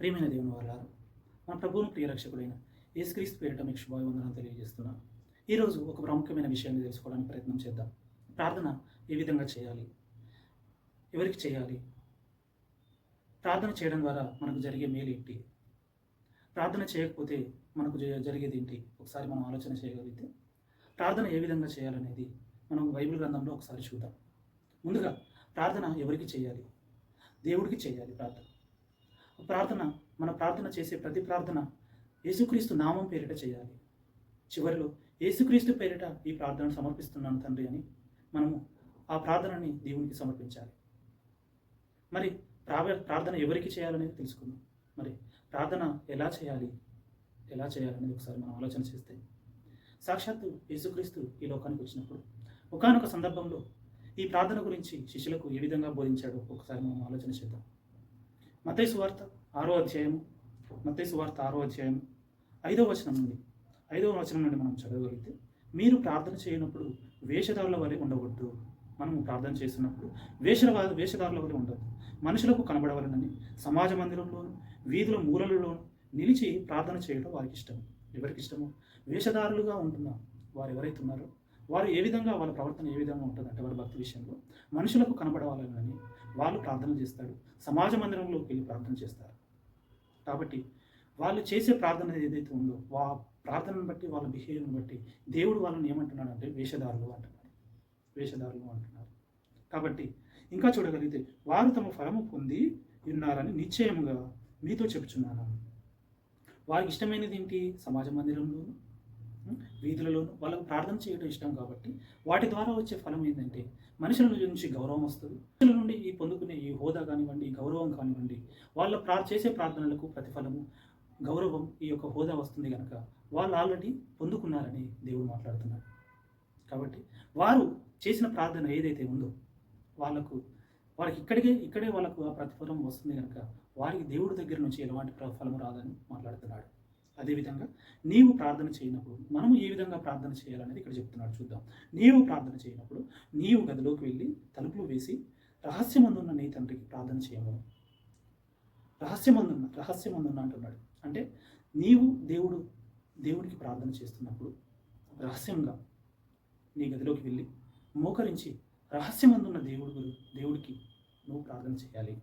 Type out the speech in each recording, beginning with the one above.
ప్రియమైన దేవుని వారు మన ప్రభువును ప్రియరక్షకుడైన యేసుక్రీస్తు పేరిట మీకు శుభాభివందనం తెలియజేస్తున్నాను ఈరోజు ఒక ప్రాముఖ్యమైన విషయాన్ని తెలుసుకోవడానికి ప్రయత్నం చేద్దాం. ప్రార్థన ఏ విధంగా చేయాలి? ఎవరికి చేయాలి? ప్రార్థన చేయడం ద్వారా మనకు జరిగే మేలు ఏంటి? ప్రార్థన చేయకపోతే మనకు జ- జరిగేది ఏంటి? ఒకసారి మనం ఆలోచన చేయగలిగితే ప్రార్థన ఏ విధంగా చేయాలనేది మనం బైబిల్ గ్రంథంలో ఒకసారి చూద్దాం. ముందుగా ప్రార్థన ఎవరికి చేయాలి? దేవుడికి చేయాలి ప్రార్థన. ప్రార్థన మన ప్రార్థన చేసే ప్రతి ప్రార్థన యేసుక్రీస్తు నామం పేరిట చేయాలి. చివరిలో యేసుక్రీస్తు పేరిట ఈ ప్రార్థనను సమర్పిస్తున్నాను తండ్రి అని మనము ఆ ప్రార్థనని దేవునికి సమర్పించాలి. మరి ప్రావ ప్రార్థన ఎవరికి చేయాలనేది తెలుసుకుందాం. మరి ప్రార్థన ఎలా చేయాలి? ఎలా చేయాలనేది ఒకసారి మనం ఆలోచన చేస్తే. సాక్షాత్తు యేసుక్రీస్తు ఈ లోకానికి వచ్చినప్పుడు ఒకనొక సందర్భంలో ఈ ప్రార్థన గురించి శిష్యులకు ఏ విధంగా బోధించాడో ఒకసారి మనం ఆలోచన చేద్దాం. మత్తయి వార్త ఆరో అధ్యాయం మత్తయి వార్త ఆరో అధ్యాయం ఐదో వచనం నుండి ఐదవ వచనం నుండి మనం చదవగలిగితే మీరు ప్రార్థన చేయనప్పుడు వేషధారుల వలె ఉండవద్దు. మనము ప్రార్థన చేస్తున్నప్పుడు వేషల వేషధారుల వలె ఉండదు. మనుషులకు కనబడవలనని సమాజ మందిరంలోను వీధుల మూలలలో నిలిచి ప్రార్థన చేయడం వారికి ఇష్టం. ఎవరికి ఇష్టము? వేషధారులుగా ఉంటున్న వారు ఎవరైతే ఉన్నారో వారు ఏ విధంగా వాళ్ళ ప్రవర్తన ఏ విధంగా ఉంటుందంటే వారి భక్తి విషయంలో మనుషులకు కనబడవాలని వాళ్ళు ప్రార్థన చేస్తారు. సమాజ మందిరంలోకి వెళ్ళి ప్రార్థన చేస్తారు. కాబట్టి వాళ్ళు చేసే ప్రార్థన ఏదైతే ఉందో వా ప్రార్థనను బట్టి వాళ్ళ బిహేవియర్ని బట్టి దేవుడు వాళ్ళని ఏమంటున్నాడు అంటే వేషధారులు అంటున్నాడు వేషధారులు అంటున్నారు. కాబట్టి ఇంకా చూడగలిగితే వారు తమ ఫలము పొంది ఉన్నారని నిశ్చయముగా మీతో చెప్పుచున్నాను. వారికి ఇష్టమైనది ఏంటి? సమాజ మందిరంలోను వీధులలోను వాళ్ళకు ప్రార్థన చేయడం ఇష్టం కాబట్టి వాటి ద్వారా వచ్చే ఫలం ఏంటంటే మనుషుల నుంచి గౌరవం వస్తుంది. మనుషుల నుండి ఈ పొందుకునే ఈ హోదా కానివ్వండి ఈ గౌరవం కానివ్వండి వాళ్ళ ప్రా చేసే ప్రార్థనలకు ప్రతిఫలము గౌరవం ఈ యొక్క హోదా వస్తుంది కనుక వాళ్ళు ఆల్రెడీ పొందుకున్నారని దేవుడు మాట్లాడుతున్నారు కాబట్టి వారు చేసిన ప్రార్థన ఏదైతే ఉందో వాళ్ళకు వాళ్ళకి ఇక్కడికే ఇక్కడే వాళ్ళకు ఆ ప్రతిఫలం వస్తుంది కనుక వారికి దేవుడి దగ్గర నుంచి ఎలాంటి ఫలం రాదని మాట్లాడుతున్నాడు. అదేవిధంగా నీవు ప్రార్థన చేయనప్పుడు మనము ఏ విధంగా ప్రార్థన చేయాలనేది ఇక్కడ చెప్తున్నాడు చూద్దాం. నీవు ప్రార్థన చేయనప్పుడు నీవు గదిలోకి వెళ్ళి తలుపులు వేసి రహస్యమందున్న నీ తండ్రికి ప్రార్థన చేయము. రహస్యమందున్న రహస్యమందున్న అంటున్నాడు. అంటే నీవు దేవుడు దేవుడికి ప్రార్థన చేస్తున్నప్పుడు రహస్యంగా నీ గదిలోకి వెళ్ళి మోకరించి రహస్యమందున్న దేవుడు గురు- దేవుడికి నువ్వు ప్రార్థన చేయాలి.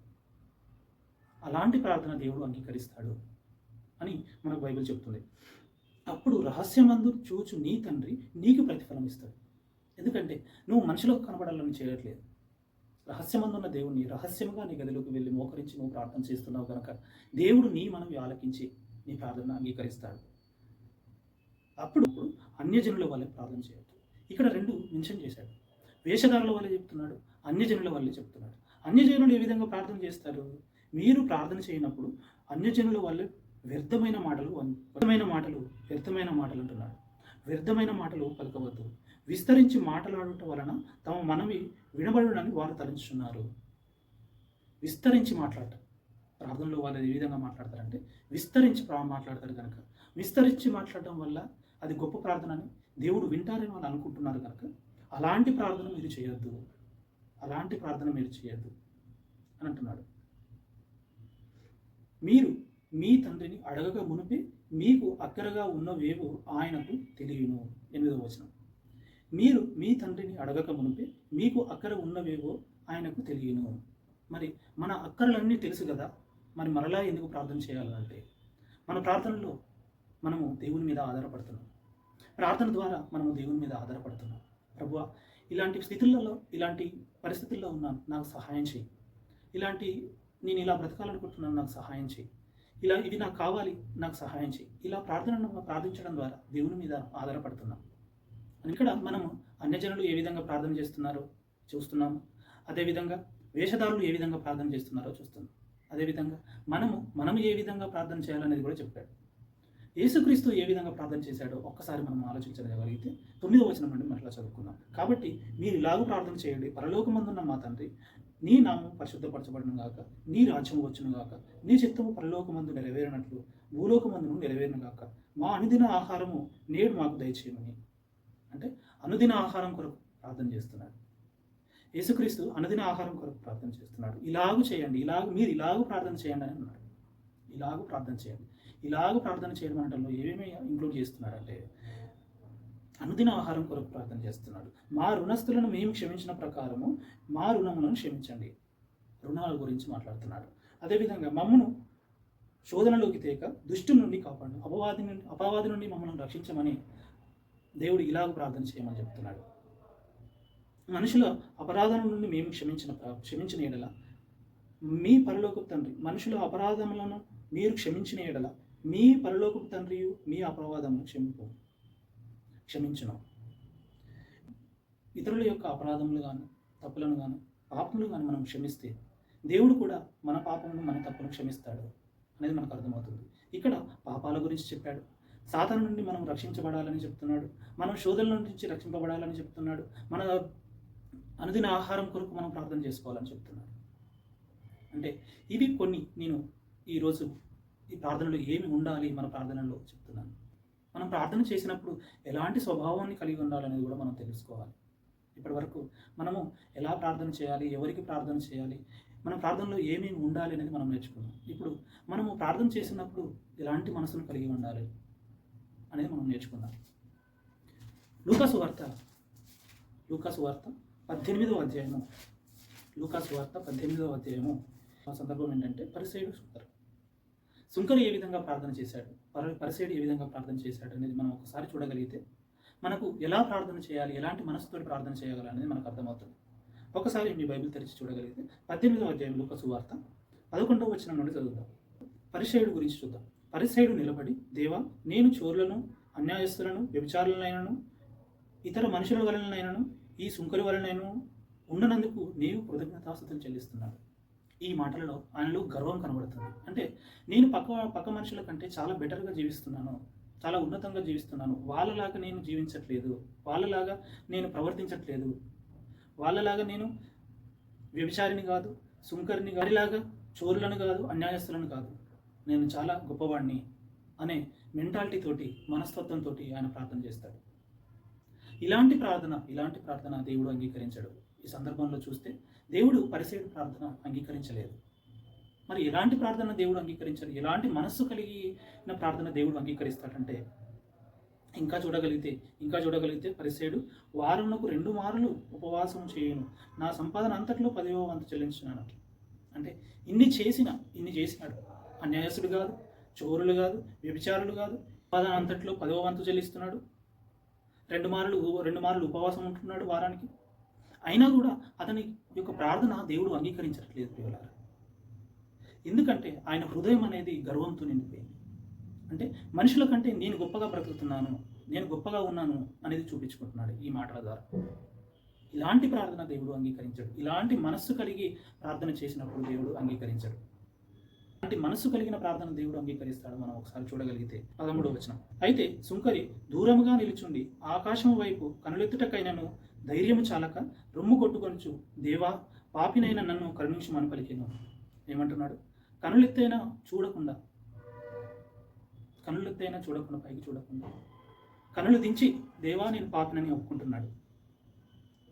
అలాంటి ప్రార్థన దేవుడు అంగీకరిస్తాడు. అని మనకు బైబిల్ చెప్తుంది. అప్పుడు రహస్యమందు చూచు నీ తండ్రి నీకు ప్రతిఫలం ఇస్తాడు. ఎందుకంటే నువ్వు మనుషులకు కనబడాలని చేయట్లేదు. రహస్యమందున్న దేవుణ్ణి రహస్యంగా నీ గదిలోకి వెళ్ళి మోకరించి నువ్వు ప్రార్థన చేస్తున్నావు కనుక దేవుడు నీ మనవి ఆలకించి నీ ప్రార్థన అంగీకరిస్తాడు. అప్పుడు అన్యజనుల వల్లే ప్రార్థన చేయొద్దు. ఇక్కడ రెండు మెన్షన్ చేశాడు. వేషధారుల వల్లే చెప్తున్నాడు అన్యజనుల వల్లే చెప్తున్నాడు. అన్యజనులు ఏ విధంగా ప్రార్థన చేస్తారు? మీరు ప్రార్థన చేయనప్పుడు అన్యజనుల వల్లే వ్యర్థమైన మాటలు వ్యర్థమైన మాటలు వ్యర్థమైన మాటలు అంటున్నాడు. వ్యర్థమైన మాటలు పలకవద్దు. విస్తరించి మాట్లాడుట వలన తమ మనవి వినబడునని వారు తలంచుతున్నారు విస్తరించి మాట్లాడటం. ప్రార్థనలో వాళ్ళు ఏ విధంగా మాట్లాడతారంటే విస్తరించి ప్రా- మాట్లాడతారు కనుక విస్తరించి మాట్లాడటం వల్ల అది గొప్ప ప్రార్థన అని దేవుడు వింటారని వాళ్ళు అనుకుంటున్నారు కనుక అలాంటి ప్రార్థన మీరు చేయొద్దు. అలాంటి ప్రార్థన మీరు చేయొద్దు అని అంటున్నాడు. మీరు మీ తండ్రిని అడగక మునిపే మీకు అక్కరగా ఉన్నవేవో ఆయనకు తెలియను. ఎనిమిదవ వచనం. మీరు మీ తండ్రిని అడగక మునిపే మీకు అక్కర ఉన్నవేవో ఆయనకు తెలియను. మరి మన అక్కరలన్నీ తెలుసు కదా మరి మరలా ఎందుకు ప్రార్థన చేయాలంటే? మన ప్రార్థనలో మనము దేవుని మీద ఆధారపడుతున్నాం. ప్రార్థన ద్వారా మనము దేవుని మీద ఆధారపడుతున్నాం. ప్రభు ఇలాంటి స్థితులలో ఇలాంటి పరిస్థితుల్లో ఉన్నాను నాకు సహాయం చేయి. ఇలాంటి నేను ఇలా బ్రతకాలనుకుంటున్నాను నాకు సహాయం చేయి. ఇలా ఇది నాకు కావాలి నాకు సహాయం చేయి ఇలా ప్రార్థనను ప్రార్థించడం ద్వారా దేవుని మీద ఆధారపడుతున్నాం. ఇక్కడ మనము అన్యజనులు ఏ విధంగా ప్రార్థన చేస్తున్నారో చూస్తున్నాము. అదేవిధంగా వేషధారులు ఏ విధంగా ప్రార్థన చేస్తున్నారో చూస్తున్నాం. అదేవిధంగా మనము మనము ఏ విధంగా ప్రార్థన చేయాలనేది కూడా చెప్పాడు. యేసుక్రీస్తు ఏ విధంగా ప్రార్థన చేశాడో ఒక్కసారి మనం ఆలోచించగలిగితే తొమ్మిదో వచనం నుండి మరలా చదువుకుందాం. కాబట్టి మీరు ఇలాగూ ప్రార్థన చేయండి. పరలోకమందున్న మా తండ్రి నీ నామం పరిశుద్ధపరచబడను గాక. నీ రాజ్యం వచ్చును గాక. నీ చిత్తము పరలోకమందు నెరవేరినట్లు భూలోకమందును నెరవేరును గాక. మా అనుదిన ఆహారము నేడు మాకు దయచేయమని. అంటే అనుదిన ఆహారం కొరకు ప్రార్థన చేస్తున్నాడు. యేసుక్రీస్తు అనుదిన ఆహారం కొరకు ప్రార్థన చేస్తున్నాడు. ఇలాగూ చేయండి. ఇలాగ మీరు ఇలాగూ ప్రార్థన చేయండి అని అన్నాడు. ఇలాగూ ప్రార్థన చేయండి. ఇలాగూ ప్రార్థన చేయడం అంటే ఏమేమి ఇంక్లూడ్ చేస్తున్నారంటే అనుదిన ఆహారం కొరకు ప్రార్థన చేస్తున్నాడు. మా రుణస్థులను మేము క్షమించిన ప్రకారము మా రుణములను క్షమించండి. రుణాల గురించి మాట్లాడుతున్నాడు. అదేవిధంగా మమ్మను శోధనలోకి తేక దుష్టు నుండి కాపాడు అపవాది నుండి అపవాది నుండి మమ్మల్ని రక్షించమని దేవుడు ఇలాగ ప్రార్థన చేయమని చెప్తున్నాడు. మనుషుల అపరాధం నుండి మేము క్షమించిన ప్ర- క్షమించిన ఎడల మీ పరలోకపు తండ్రి మనుషుల అపరాధములను మీరు క్షమించిన ఎడల మీ పరలోకపు తండ్రియు మీ అపరాధమును క్షమింపు క్షమించును. ఇతరుల యొక్క అపరాధములు గాను తప్పులను గాను పాపములు కానీ మనం క్షమిస్తే దేవుడు కూడా మన పాపమును మన తప్పును క్షమిస్తాడు అనేది మనకు అర్థమవుతుంది. ఇక్కడ పాపాల గురించి చెప్పాడు. సాతాను నుండి మనం రక్షించబడాలని చెప్తున్నాడు. మనం శోధనల నుంచి రక్షింపబడాలని చెప్తున్నాడు. మన అనుదిన ఆహారం కొరకు మనం ప్రార్థన చేసుకోవాలని చెప్తున్నాడు. అంటే ఇవి కొన్ని నేను ఈరోజు ఈ ప్రార్థనలో ఏమి ఉండాలి మన ప్రార్థనలో చెప్తున్నాను. మనం ప్రార్థన చేసినప్పుడు ఎలాంటి స్వభావాన్ని కలిగి ఉండాలనేది కూడా మనం తెలుసుకోవాలి. ఇప్పటి వరకు మనము ఎలా ప్రార్థన చేయాలి ఎవరికి ప్రార్థన చేయాలి మన ప్రార్థనలో ఏమేమి ఉండాలి అనేది మనం నేర్చుకున్నాం. ఇప్పుడు మనము ప్రార్థన చేసినప్పుడు ఎలాంటి మనసును కలిగి ఉండాలి అనేది మనం నేర్చుకుందాం లూకాసు వార్త లూకాసు వార్త పద్దెనిమిదవ అధ్యాయము. లూకాసు వార్త పద్దెనిమిదవ అధ్యాయము. ఆ సందర్భం ఏంటంటే పరిసేయుడు సుంకరు సుంకరు ఏ విధంగా ప్రార్థన చేశాడు? పరిసేడు ఏ విధంగా ప్రార్థన చేశాడు అనేది మనం ఒకసారి చూడగలిగితే మనకు ఎలా ప్రార్థన చేయాలి ఎలాంటి మనసుతో ప్రార్థన చేయాలి అనేది మనకు అర్థమవుతుంది. ఒకసారి మీ బైబిల్ తెరిచి చూడగలిగితే పద్దెనిమిదవ అధ్యాయం లూకాసు సువార్త పదకొండవ వచ్చిన నుండి చదువుదాం. పరిసేయుడు గురించి చూద్దాం. పరిసేయుడు నిలబడి దేవా నేను చోరులను అన్యాయస్తులను వ్యభిచారులనైనను ఇతర మనుషుల వలనైనను ఈ సుంకరి వలనైనను ఉన్ననందుకు నీవు కృతజ్ఞతాస్తుతులు చెల్లిస్తున్నాడు ఈ మాటలలో ఆయనలో గర్వం కనబడుతుంది. అంటే నేను పక్క పక్క మనుషుల కంటే చాలా బెటర్గా జీవిస్తున్నాను. చాలా ఉన్నతంగా జీవిస్తున్నాను. వాళ్ళలాగా నేను జీవించట్లేదు. వాళ్ళలాగా నేను ప్రవర్తించట్లేదు. వాళ్ళలాగా నేను వ్యభిచారిని కాదు సుంకరిని గారిలాగా చోరులను కాదు అన్యాయస్తులను కాదు. నేను చాలా గొప్పవాడిని అనే మెంటాలిటీ తోటి మనస్తత్వంతో ఆయన ప్రార్థన చేస్తాడు. ఇలాంటి ప్రార్థన ఇలాంటి ప్రార్థన దేవుడు అంగీకరించడు. ఈ సందర్భంలో చూస్తే దేవుడు పరిసేడు ప్రార్థన అంగీకరించలేదు. మరి ఎలాంటి ప్రార్థన దేవుడు అంగీకరించాలి ఎలాంటి మనస్సు కలిగిన ప్రార్థన దేవుడు అంగీకరిస్తాడంటే ఇంకా చూడగలిగితే ఇంకా చూడగలిగితే పరిసేడు వారమునకు రెండు మారులు ఉపవాసం చేయను. నా సంపాదన అంతట్లో పదివ వంతు చెల్లించున్నాను అంటే ఇన్ని చేసిన ఇన్ని చేసినాడు. అన్యాయసుడు కాదు చోరులు కాదు వ్యభిచారులు కాదు సంపాదన అంతట్లో పదవ వంతు చెల్లిస్తున్నాడు. రెండు మార్లు రెండు మార్లు ఉపవాసం ఉంటున్నాడు వారానికి. అయినా కూడా అతని యొక్క ప్రార్థన దేవుడు అంగీకరించట్లేదు ప్రియులారా. ఎందుకంటే ఆయన హృదయం అనేది గర్వంతో నిండిపోయింది. అంటే మనుషుల కంటే నేను గొప్పగా బ్రతుకుతున్నాను నేను గొప్పగా ఉన్నాను అనేది చూపించుకుంటున్నాడు ఈ మాటల ద్వారా. ఇలాంటి ప్రార్థన దేవుడు అంగీకరించాడు. ఇలాంటి మనస్సు కలిగి ప్రార్థన చేసినప్పుడు దేవుడు అంగీకరించాడు. అలాంటి మనస్సు కలిగిన ప్రార్థన దేవుడు అంగీకరిస్తాడు మనం ఒకసారి చూడగలిగితే. పదమూడవ వచనం. అయితే సుంకరి దూరముగా నిలుచుండి ఆకాశం వైపు కనులెత్తుటకైనను ధైర్యము చాలక రొమ్ము కొట్టుకొనుచు దేవా పాపినైన నన్ను కరుణించమని పలికిను. ఏమంటున్నాడు? కనులెత్తైనా చూడకుండా కనులెత్తైనా చూడకుండా పైకి చూడకుండా. కనులు దించి దేవా నేను పాపినని ఒప్పుకుంటున్నాడు.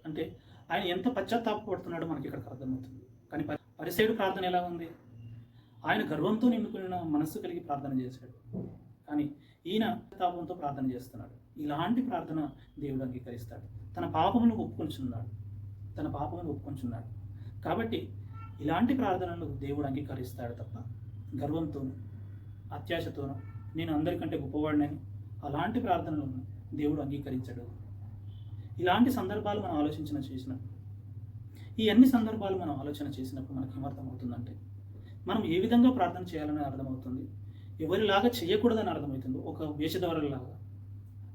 అంటే ఆయన ఎంత పశ్చాత్తాపడుతున్నాడో మనకి ఇక్కడ అర్థమవుతుంది. కానీ పరిసేడు ప్రార్థన ఎలా ఉంది? ఆయన గర్వంతో నిండుకున్న మనస్సు కలిగి ప్రార్థన చేశాడు. కానీ ఈయన తాపంతో ప్రార్థన చేస్తున్నాడు. ఇలాంటి ప్రార్థన దేవుడు అంగీకరిస్తాడు. తన పాపమును ఒప్పుకొంచున్నాడు తన పాపమును ఒప్పుకొంచున్నాడు కాబట్టి ఇలాంటి ప్రార్థనలు దేవుడు అంగీకరిస్తాడు తప్ప గర్వంతోనూ అత్యాశతోనూ నేను అందరికంటే గొప్పవాడినని అలాంటి ప్రార్థనలను దేవుడు అంగీకరించడు. ఇలాంటి సందర్భాలు మనం ఆలోచించిన చేసిన ఈ అన్ని సందర్భాలు మనం ఆలోచన చేసినప్పుడు మనకి ఏమర్థమవుతుందంటే మనం ఏ విధంగా ప్రార్థన చేయాలని అర్థమవుతుంది? ఎవరిలాగా చేయకూడదని అర్థమవుతుంది? ఒక వేషధారులలాగా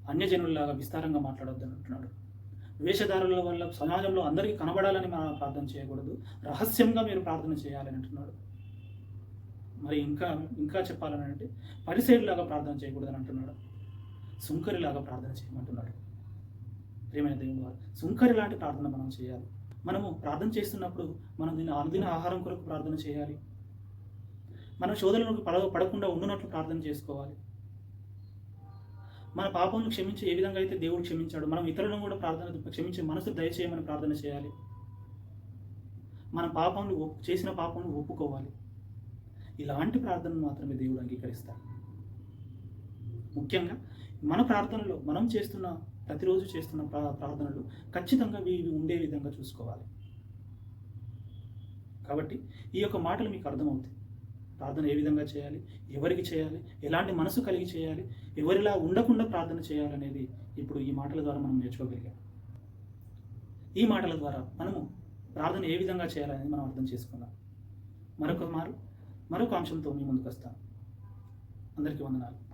అన్యజనుల్లాగా విస్తారంగా మాట్లాడొద్దని అంటున్నాడు. వేషధారుల వల్ల సమాజంలో అందరికీ కనబడాలని మనం ప్రార్థన చేయకూడదు. రహస్యంగా మీరు ప్రార్థన చేయాలని అంటున్నాడు. మరి ఇంకా ఇంకా చెప్పాలని అంటే పరిసేడులాగా ప్రార్థన చేయకూడదని అంటున్నాడు. సుంకరిలాగా ప్రార్థన చేయమంటున్నాడు. ప్రియమైన దేవుడు వారు సుంకరి లాంటి ప్రార్థన మనం చేయాలి. మనము ప్రార్థన చేస్తున్నప్పుడు మనం దీని అనుదిన ఆహారం కొరకు ప్రార్థన చేయాలి. మన శోధనలకు పడ పడకుండా ఉండునట్లు ప్రార్థన చేసుకోవాలి. మన పాపమును క్షమించి ఏ విధంగా అయితే దేవుడు క్షమించాడు మనం ఇతరులను కూడా ప్రార్థన క్షమించి మనసు దయచేయమని ప్రార్థన చేయాలి. మన పాపములు ఒప్పు- చేసిన పాపమును ఒప్పుకోవాలి. ఇలాంటి ప్రార్థనను మాత్రమే దేవుడు అంగీకరిస్తాడు. ముఖ్యంగా మన ప్రార్థనలో మనం చేస్తున్న ప్రతిరోజు చేస్తున్న ప్రా- ప్రార్థనలు ఖచ్చితంగా ఇవి ఇవి ఉండే విధంగా చూసుకోవాలి. కాబట్టి ఈ యొక్క మాటలు మీకు అర్థమవుతాయి. ప్రార్థన ఏ విధంగా చేయాలి? ఎవరికి చేయాలి? ఎలాంటి మనసు కలిగి చేయాలి? ఎవరిలా ఉండకుండా ప్రార్థన చేయాలనేది ఇప్పుడు ఈ మాటల ద్వారా మనం నేర్చుకోగలిగాం. ఈ మాటల ద్వారా మనము ప్రార్థన ఏ విధంగా చేయాలనేది మనం అర్థం చేసుకుందాం. మరొక మారు మరొక అంశంతో మీ ముందుకు వస్తాను. అందరికీ వందనాలు.